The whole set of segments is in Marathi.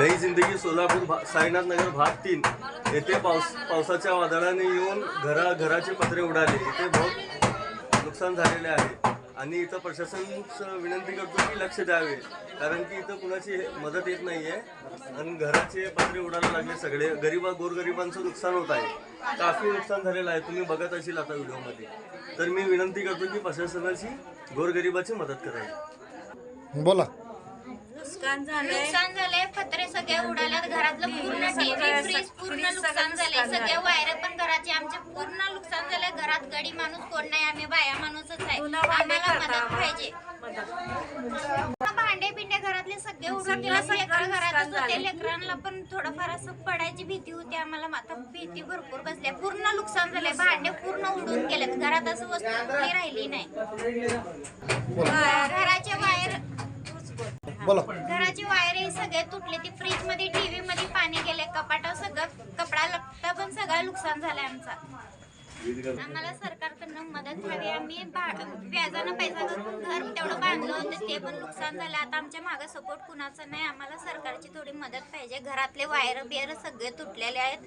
नई जिंदगी सोलापूर भा साईनाथ नगर भाग तीन. येथे पाऊस पावसाच्या वादळाने येऊन घरा घराचे पत्रे उडाले. इथे बहुत नुकसान झालेले आहे. आणि इथं प्रशासन विनंती करतो की लक्ष द्यावे. कारण की इथं कुणाची हे- मदत येत नाही आहे आणि घराचे पत्रे उडायला लागले सगळे. गरीबा गोरगरिबांचं नुकसान होत आहे. काफी नुकसान झालेलं आहे. तुम्ही बघत असेल आता व्हिडिओमध्ये. तर मी विनंती करतो की प्रशासनाची गोरगरिबाची मदत करावी. बोला. नुकसान झालंय. नुकसान झालंय पत्रे सगळे उडाल्यात घरातलं पूर्ण सगळं- फ्रीज पूर्ण फ्रीज नुकसान झालंय. नुकसान सगळे झालंय. वायर पण घराचे आमचे पूर्ण नुकसान झालंय. घरात गडी माणूस कोण नाही आम्ही बाया माणूसच आहे. भांडे आम्हाला करता मदत. पाहिजे. भांडे पिंडे घरातले सगळे उडून गेले सगळं लेकरं नुकसान घरातच होते. लेकरांना पण थोडंफार असं पडायची भीती होती. आम्हाला आता भीती भरपूर बसल्या. पूर्ण नुकसान झालंय. भांडे पूर्ण उडून गेलेत. घरात असं वस्तू कुठली राहिली नाही. घराचे बोला. घराची वायर हे सगळे तुटले ती फ्रीजमध्ये टीव्ही मध्ये पाणी गेले कपाट सगळं कपडा लपटा पण सगळं नुकसान झालंय आमचा. आम्हाला सरकारकडनं मदत हवी. आम्ही व्याजानं पैसा घालून घर तेवढं बांधलं होतं ते पण नुकसान झालं. आता आमच्या मागे सपोर्ट कुणाचा नाही. आम्हाला सरकारची थोडी मदत पाहिजे. घरातले वायर बियर सगळे तुटलेले आहेत.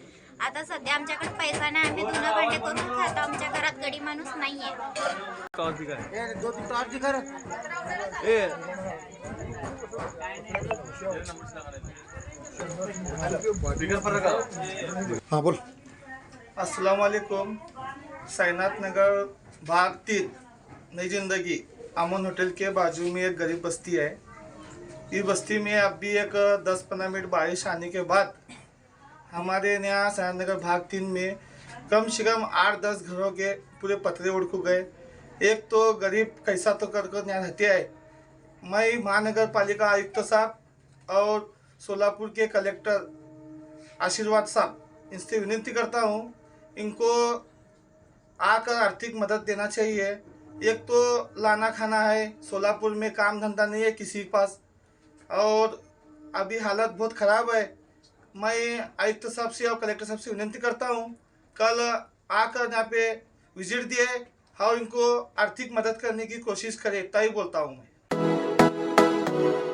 आता सध्या आमच्याकडे पैसा नाही. आम्ही धुणं भांडे करून खातो. आमच्या घरात गडी माणूस नाहीये. हाँ बोल. अस्सलाम वालेकुम नगर भाग तीन नई जिंदगी. अमन होटल के बाजू में एक गरीब बस्ती है. इस बस्ती में अभी एक दस पंद्रह मिनट बारिश आने के बाद हमारे यहाँ साईनाथ नगर भाग तीन में कम से कम आठ दस घरों के पूरे पतरे उड़कू गए. एक तो गरीब कैसा तो कर कर यहाँ रहते हैं मैं महानगर पालिका आयुक्त साहब और सोलापुर के कलेक्टर आशीर्वाद साहब इनसे विनती करता हूँ, इनको आकर आर्थिक मदद देना चाहिए। एक तो लाना खाना है, सोलापुर में काम धंधा नहीं है किसी के पास और अभी हालत बहुत ख़राब है। मैं आयुक्त साहब से और कलेक्टर साहब से विनती करता हूँ, कल आकर यहाँ पे विज़िट दिए और इनको आर्थिक मदद करने की कोशिश करें तय बोलता हूँ मैं। you